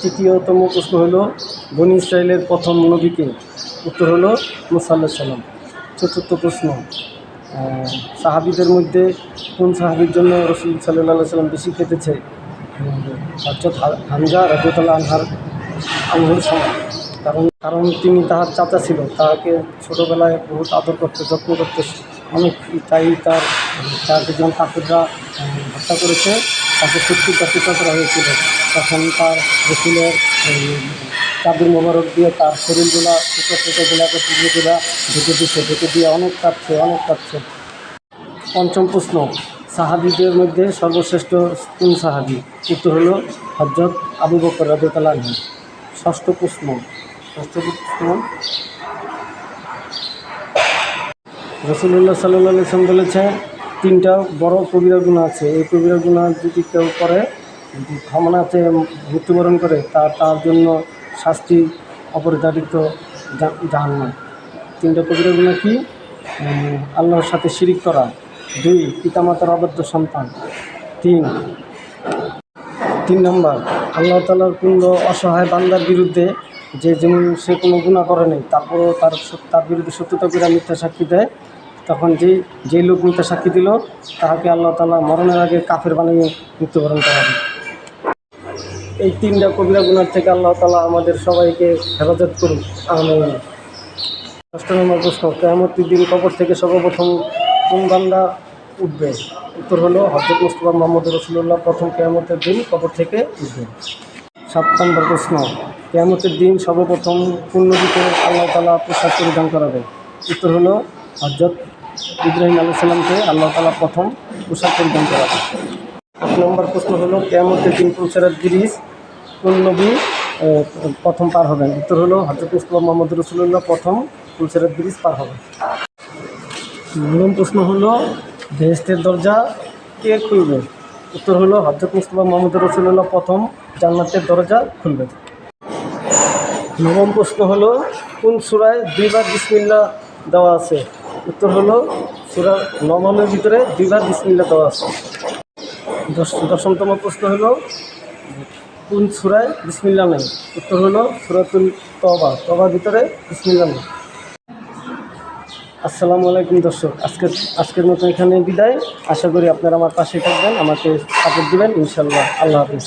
তৃতীয়তম প্রশ্ন হলো, বনি ইসরায়েলের প্রথম নবীকে। উত্তর হলো মুসাল্লাহ সাল্লাম চতুর্থ প্রশ্ন সাহাবিদের মধ্যে কোন সাহাবির জন্য রসুল সাল্লাহ সাল্লাম বেশি কেটেছে হজরত হামজা রাজতাল্লাহ আনহার আনহুর সময় কারণ কারণ তিনি তাহার চাচা ছিল তাকে ছোটোবেলায় বহুত আদর করতে, যত্ন করতে অনেক তাই তার তাকে যখন হত্যা করেছে, তাকে সত্যি প্রতিষ্ঠা করা হয়েছিল। তখন তার রসুলের চাদর মোবারক দিয়ে তার শরীরগুলা, ছোটো ছোটোগুলাকে পুজোগুলা ঢেকে দিচ্ছে ঢেকে দিয়ে অনেক কাঁদছে অনেক কাঁদছে পঞ্চম প্রশ্ন, সাহাবিদের মধ্যে সর্বশ্রেষ্ঠ কোন সাহাবি? উত্তর হলো হজরত আবু বকর রাজতালাহ ষষ্ঠ প্রশ্ন ষষ্ঠ প্রশ্ন রসুল্লাহ সাল্লাহ ইসলাম বলেছে, তিনটা বড় কবিরা গুণা আছে। এই কবিরা গুণা যদি কেউ করে ক্ষমনাতে মৃত্যুবরণ করে, তা তার জন্য শাস্তি অপরিধারিত জাহান্ন তিনটা কবিরা গুণা কি? আল্লাহর সাথে শিরিক করা। দুই, পিতামাতার অবাধ্য সন্তান। তিন তিন নম্বর, আল্লাহ তালার পূর্ণ অসহায় বান্দার বিরুদ্ধে যে যেমন সে কোনো গুণা করে নেই, তারপরও তার তার বিরুদ্ধে সত্যতা করে মিথ্যা সাক্ষী দেয়। তখন যেই যেই লোক মিথ্যা সাক্ষী দিল, তাহাকে আল্লাহ তালা মরণের আগে কাফের বানিয়ে মৃত্যুবরণ করাবে এই তিনটা কবিরা গুণার থেকে আল্লাহ তালা আমাদের সবাইকে হেফাজত করুন আমিন। ষষ্ঠ নম্বর প্রশ্ন, কেয়ামতির দিন কবর থেকে সর্বপ্রথম কোন বান্দা উঠবে? উত্তর হলো হজরত মুস্তফা মোহাম্মদ রসুল্লাহ প্রথম কেয়ামতের দিন কবর থেকে উঠবে। সাত নম্বর প্রশ্ন, কেয়ামতের দিন সর্বপ্রথম নদীতে আল্লাহ তালা পোশাক পরিধান করাবে? উত্তর হলো হজরত ইব্রাহিম আলু সাল্লামকে আল্লাহ তালা প্রথম পোশাক পরিধান করাবে এক নম্বর প্রশ্ন হলো, কেয়ামতের দিন পুলসেরাত ব্রিজ কোন নবী প্রথম পার হবেন? উত্তর হলো হজরত মুস্তফা মোহাম্মদ রসুল্লাহ প্রথম পুলসেরাত ব্রিজ পার হবে নবম প্রশ্ন হলো বেহেস্তের দরজা কে খুলবে? উত্তর হলো হজরত মুস্তফা মোহাম্মদ রসুল্লাহ প্রথম জান্নাতের দরজা খুলবে। নবম প্রশ্ন হলো, কোন সুরায় দুইবার বিসমিল্লা দেওয়া আছে? উত্তর হলো সুরা নবমের ভিতরে দুইবার বিসমিল্লা দেওয়া আছে। দশমতম প্রশ্ন হলো, কোন সুরায় বিসমিল্লা নেই? উত্তর হলো সুরাতুল তবা তবার ভিতরে বিসমিল্লা নেই। আসসালামু আলাইকুম দর্শক, আজকের আজকের মতো এখানে বিদায়। আশা করি আপনারা আমার পাশে থাকবেন, আমাকে সাপোর্ট দিবেন ইনশাল্লাহ আল্লাহ হাফিজ।